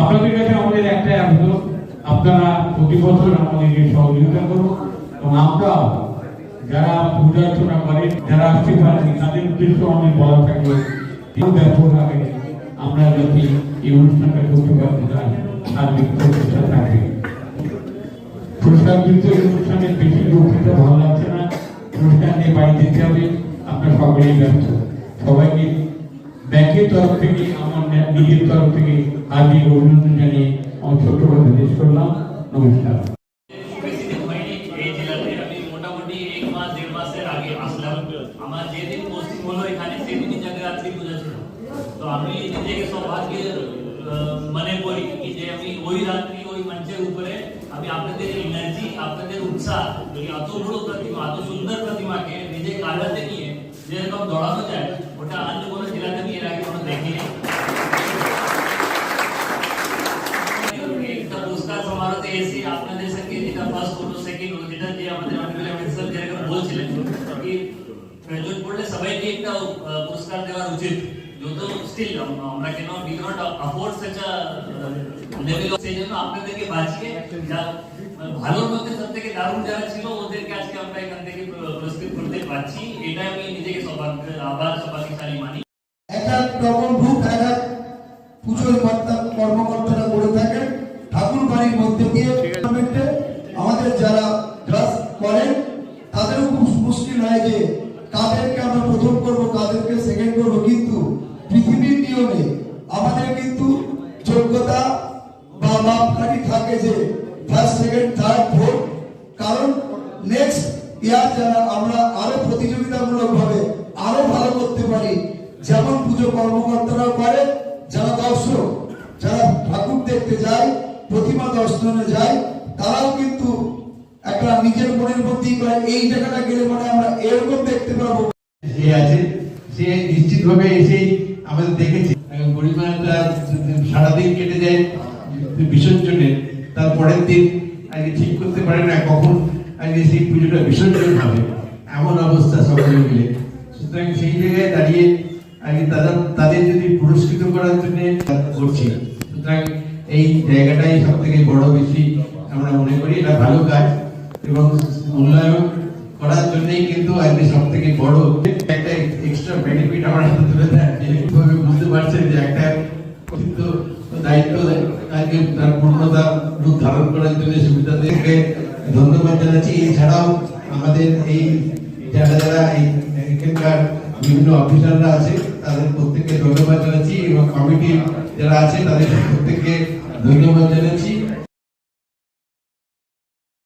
আপনাদের কাছে আমাদের একটাই আবেদন আপনারা প্রতি বছর আমাদেরকে সহযোগিতা করুন এবং আমরাও যারা পূজা অর্চনা করেন, যারা আসতে পারেন, তাদের উদ্দেশ্য আমি বলা এই ব্যাপকভাবে আমরা যদি এই অনুষ্ঠানটা করতে পারতে চাই সার্বিক প্রচেষ্টা থাকবে পুরস্কার কিন্তু এই অনুষ্ঠানে বেশি বক্তৃতা ভালো লাগছে না। পুরস্কার নিয়ে বাড়ি যেতে হবে, আপনার সকলেই ব্যস্ত। সবাইকে ব্যাংকের তরফ থেকে আমার নিজের তরফ থেকে আজকে অভিনন্দন জানিয়ে আমার ছোট্ট করে শেষ করলাম নমস্কার বেশি দিন হয়নি এই জেলাতে আমি মোটামুটি এক মাস দেড় মাসের আগে আসলাম আমার যেদিন পোস্টিং হলো এখানে সেদিনই জগদ্ধাত্রী পূজা ছিল তো আমি নিজেকে সৌভাগ্য আহ, মনে করি কি যে আমি ওই রাত্রি ওই মঞ্চের উপরে আমি আপনাদের এনার্জি আপনাদের উৎসাহ এই এত বড় প্রতিমা এত সুন্দর প্রতিমাকে নিজে কাজাতে নিয়ে যেরকম দৌড়ানো যায় ওটা আপনাদের সঙ্গে যেটা ফার্স্ট হলো সেকেন্ড হলো যেটা যে আমাদের অনেকগুলো অফিসার যেরকম বলছিলেন কি গ্রাজুয়েট পড়লে সবাইকে একটা আহ, পুরস্কার দেওয়া উচিত যত স্টিল আমরা can we not afford such a level সেই জন্য আপনাদেরকে বাঁচিয়ে যা ভালোর মধ্যে সব থেকে দারুণ যারা ছিল ওদেরকে আজকে আমরা এখান থেকে পুর- পুরস্কৃত করতে পারছি এটা আমি নিজেকে সৌভাগ্য আবার সৌভাগ্যশালী মানি এক এক রকম রূপ এক এক পুজোর কর্তা কর্মকর্তারা করে থাকেন ঠাকুর বাড়ির মধ্যে দিয়ে যে কাদেরকে আমরা প্রথম করব কাদেরকে সেকেন্ড করব কিন্তু পৃথিবীর নিয়মে আমাদের কিন্তু যোগ্যতা বা মাপকাঠি থাকে যে ফার্স্ট সেকেন্ড থার্ড ফোর্থ কারণ নেক্সট ইয়ার যারা আমরা আরও প্রতিযোগিতামূলক ভাবে আরও ভালো করতে পারি, যেমন পুজো কর্মকর্তারা করে, যারা দর্শক, যারা ঠাকুর দেখতে যায়, প্রতিমা দর্শনে যায়, তারাও কিন্তু একটা নিজের মনের মধ্যেই করে এই জায়গাটা গেলে মানে আমরা এরকম দেখতে পাবো। যে আছে, সে নিশ্চিতভাবে এসেই আমাদের দেখেছে। পরিমাণটা সারাদিন কেটে যায়, বিসর্জনে। তার পরের দিন আগে ঠিক করতে পারে না, কখন আগে সেই পুজোটা বিসর্জন হবে। এমন অবস্থা সকলে মিলে। সুতরাং সেই জায়গায় দাঁড়িয়ে আগে তাদের তাদের যদি পুরস্কৃত করার জন্য করছি। সুতরাং এই জায়গাটাই সব থেকে বড় বেশি আমরা মনে করি। এটা ভালো কাজ। এবং মূল্যায়ন করার জন্যই কিন্তু আজকে সব থেকে বড়। একটা এক্সট্রা বেনিফিট আমার হাতে তুলে দেয়। বুঝতে পারছেন যে একটা কিন্তু দায়িত্ব আজকে তার পূর্ণতা রূপ ধারণ করার জন্য সুবিধা থেকে ধন্যবাদ জানাচ্ছি। এছাড়াও আমাদের এই যারা যারা এই এখানকার বিভিন্ন অফিসাররা আছে, তাদের প্রত্যেককে ধন্যবাদ জানাচ্ছি এবং কমিটির যারা আছে, তাদের প্রত্যেককে ধন্যবাদ জানাচ্ছি।